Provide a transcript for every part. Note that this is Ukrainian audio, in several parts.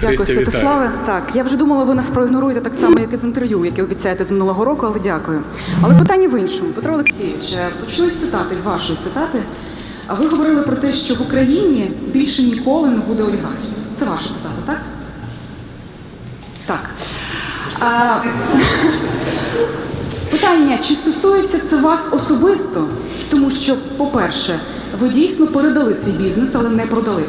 Дякую, Христя, Святославе. Так, я вже думала, ви нас проігноруєте так само, як і з інтерв'ю, яке обіцяєте з минулого року, але дякую. Але питання в іншому. Петро Олексійович, е, почну з цитати, з вашої цитати. А ви говорили про те, що в Україні більше ніколи не буде олігархів. Це ваша цитата, так? Так. А, питання, чи стосується це вас особисто? Тому що, по-перше, ви дійсно передали свій бізнес, але не продали.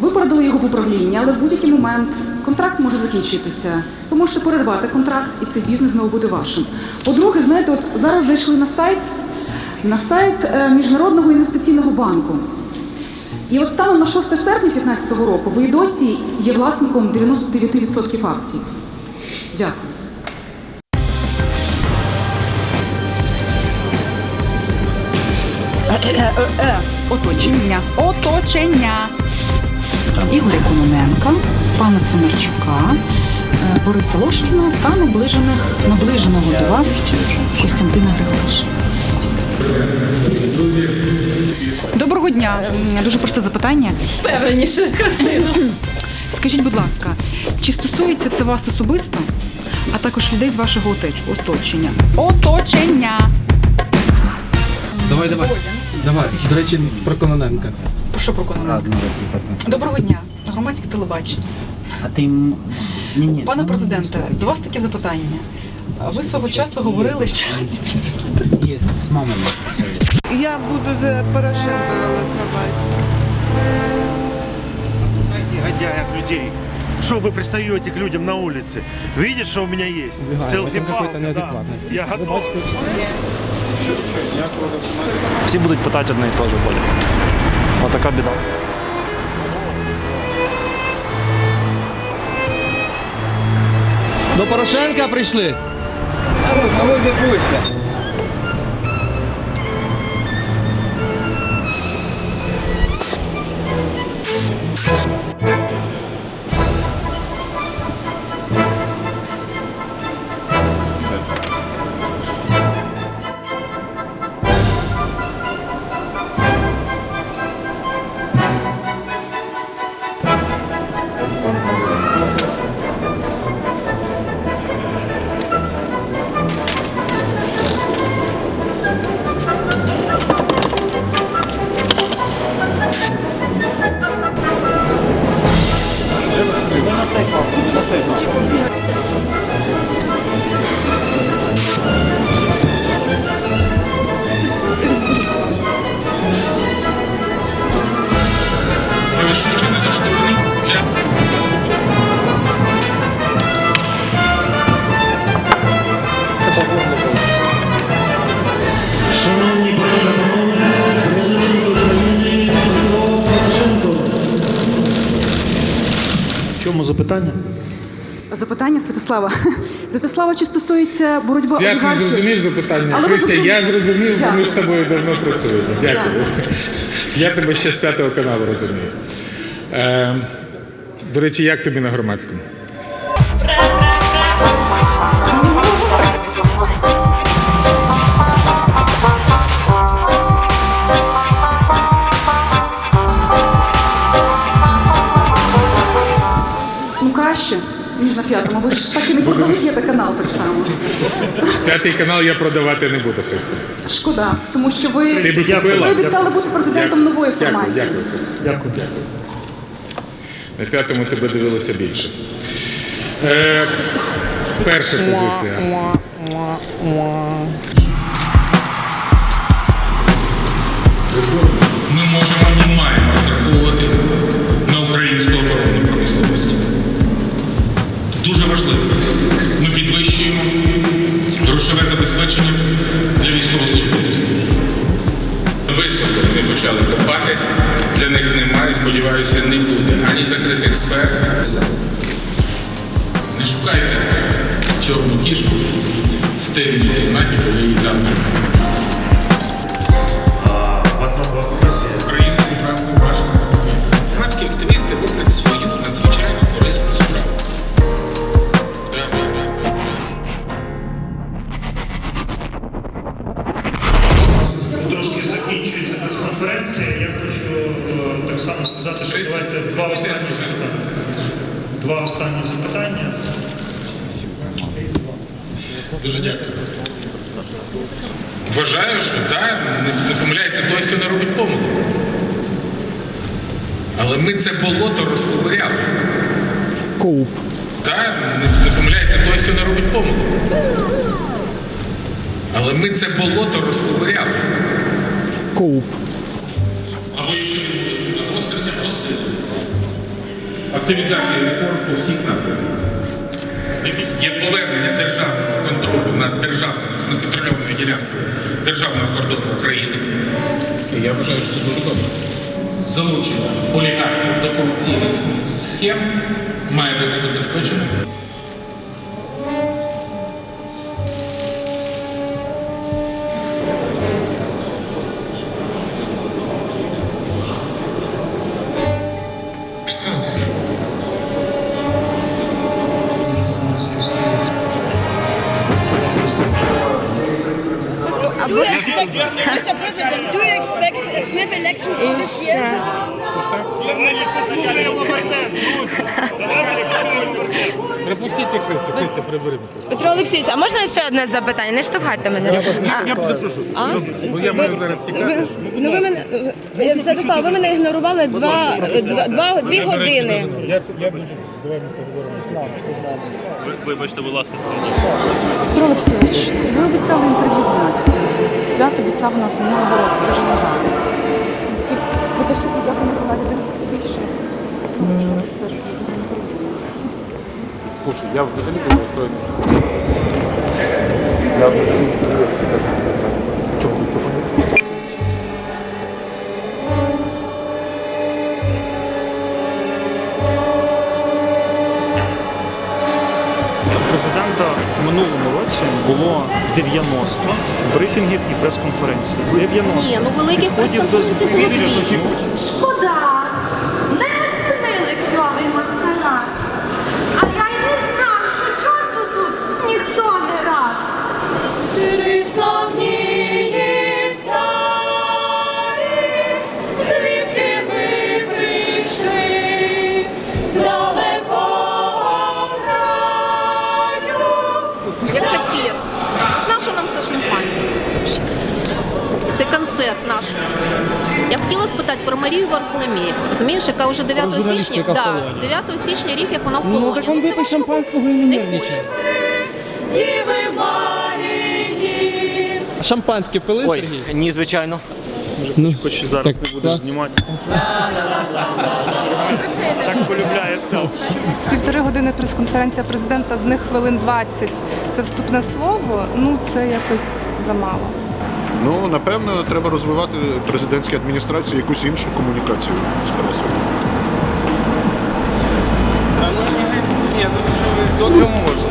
Ви передали його в управління, але в будь-який момент контракт може закінчитися. Ви можете перервати контракт, і цей бізнес знову буде вашим. По-друге, знаєте, от зараз зайшли на сайт, на сайт е, Міжнародного інвестиційного банку. І от станом на 6 серпня 2015 року ви досі є власником 99% акцій. Дякую. Оточення. Оточення. Ігоря Кононенка, пана Свинарчука, е, Бориса Лошкіна та наближених, наближеного до вас Костянтина Григоровича. Доброго дня. Дуже просте запитання. Впевненіше, Христина. Скажіть, будь ласка, чи стосується це вас особисто, а також людей з вашого отеч- оточення? Оточення. Давай, давай. Давай. До речі, про Кононенка. Про що про Кононенка? Разного типа. Доброго дня. Громадське телебачення. А ти м- ні, ні. Пане ну, президенте, до вас таке запитання. Ви свого часу говорили, що є, З мамою посмотри. Я буду за Порошенко голосовать. негодяев людей. Что вы пристаете к людям на улице? Видишь, что у меня есть? Сбегаем, селфи это какой-то неадекватный. Я готов. всі будуть питати одне і те ж буде. Отака біда. До Порошенка прийшли. Шановні запитання? Запитання Святослава. Святослава, чи стосується боротьби Свят не олігархів? зрозумів запитання. Але ви Христя, зрозуміли. я зрозумів, бо ми Дякую. з тобою давно працюємо. Дякую. Дякую. Я тебе ще з п'ятого каналу розумію. Е, до речі, як тобі на громадському? Ніж на п'ятому. Ви ж так і не продали п'ятий канал так само. П'ятий канал я продавати не буду, Христя. Шкода, тому що ви, Ти купила? ви обіцяли бути президентом нової Дякую, формації. Дякую, Христя. Дякую, дякую. На п'ятому тебе дивилося більше. Е, перша позиція. ми можемо і маємо розраховувати буде закритих сфер. Не шукайте чорну кішку в темній кімнаті, коли її там немає. Два останні запитання. Дуже дякую. Вважаю, що так, не, помиляється той, хто не робить помилок. Але ми це болото розковиряли. Коуп. Так, не, помиляється той, хто не робить помилок. Але ми це болото розковиряли. Коуп. Активізація реформ по всіх напрямках. Є повернення державного контролю над державною контрольованою ділянкою державного кордону України. Я вважаю, що це дуже добре. Залучення олігархів до корупційних схем має бути забезпечено. Year? Припустіть Христю, Христя, прибери. Петро Олексійович, а можна ще одне запитання? Не штовхайте мене. А, Я б запрошу. Бо я маю зараз тікати. ви, ну ви мене ви- Святослав, ви мене ігнорували два, два, два дві години. Я, я дуже давай ми поговоримо. Вибачте, будь ласка, Петро Олексійович, ви обіцяли інтерв'ю громадське. Свят обіцяв на це минулого дуже багато. По те, що подяку Миколаїві дивитися більше. Слушай, я взагалі був настроєний, що я взагалі брифінгів і прес-конференцій. 90. Ні, ну великих прес-конференцій було дві. Шкода, Я хотіла спитати про Марію Варфоломієву. Розумієш, яка вже 9 січня, да, 9 січня рік, як вона в полоні. Ну, так він випив шампанського і не нервничає. Діви Марії. Шампанське пили, Ой, ні, звичайно. Може, хоч, хоч зараз не будеш знімати. Так полюбляє селфі. Півтори години прес-конференція президента, з них хвилин 20. Це вступне слово. Ну це якось замало. Ну, напевно, треба розвивати президентській адміністрації якусь іншу комунікацію з пресою. Ні, ну що ви з можна.